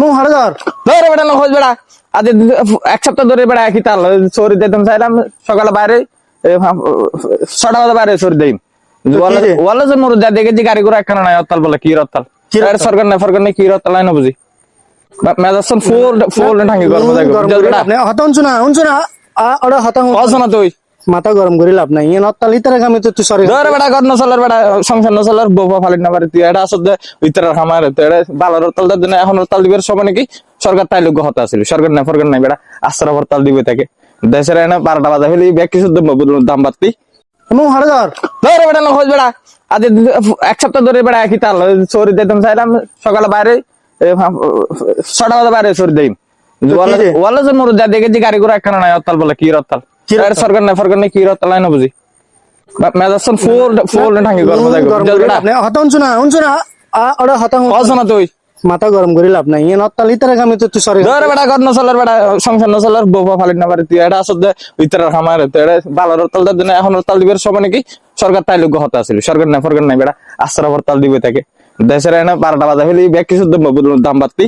মুখ হাড়ে ধরে। বেড়া খোঁজ বেড়া আজ এক সপ্তাহ ধরে বেড়া একই তাল। সরি দিতাম চাইলাম সকালে বাইরে ছটা বাজে বাইরে সরি দিই কি যে মোর যা দেখেছি গাড়ি করে একখানা নাই অত্তাল বলে কি রত্তাল রত্তাল? এটা সরকার নাই কি রত্তাল নাই না বুঝি। মেজাসন ফুল ফুল ঠাঙ্গি গরম নাই হতা শুনা শুনা ওটা হতা অসনা তুই। মাথা গরম করে লাভ নাই। ইয়ে নত্তাল ইতারে কামে তো তুই সরি ধরে বেড়া ঘর নচলার বেড়া সংসার নচলার বোপা ফালিট না পারে তুই এটা আসলে ইতার খামার তো এটা বালার তাল দিন এখন তাল দিবের সময় নাকি? সরকার তাই লোক হতে আসিল সরকার নাই ফরকার নাই আস্তার পর তাল দিবে তাকে। দেশের এনে বারোটা বাজা হলে ব্যাগ কিছু দাম বাড়তি। মুখ হাড়ে ধর ধরে বেড়া না খোঁজ বেড়া আজ এক সপ্তাহ ধরে বেড়া একই তাল সরি দিতাম চাইলাম সকালে বাইরে ছটা বাজে বাইরে সরি দিই? যে? মোর যা দেখেছি গাড়ি করে একখানা নাই অত্তাল বলে কি রত্তাল কি? এটা সরকার ফরকার কি না বুঝি। মেজাসন ফুল ফুল গরম ওটা হতা অসনা তুই। মাথা গরম করে লাভ নাই। ইয়ে নত্তাল ইতারে কামে তো তুই সরি ধরে বেড়া ঘর নচলার বেড়া সংসার নচলার বোপা ফালিট না পারে তুই। এটা আসলে ইতার খামার তো এটা বালার তাল দিন এখন তাল দিবের সময় নাকি? সরকার তাই লোক হতে সরকার নাই ফরকার নাই বেড়া আস্তার পর তাল দিবে তাকে। দেশের এনে বারোটা বাজা হলে ব্যাগ কিছু দাম বাড়তি।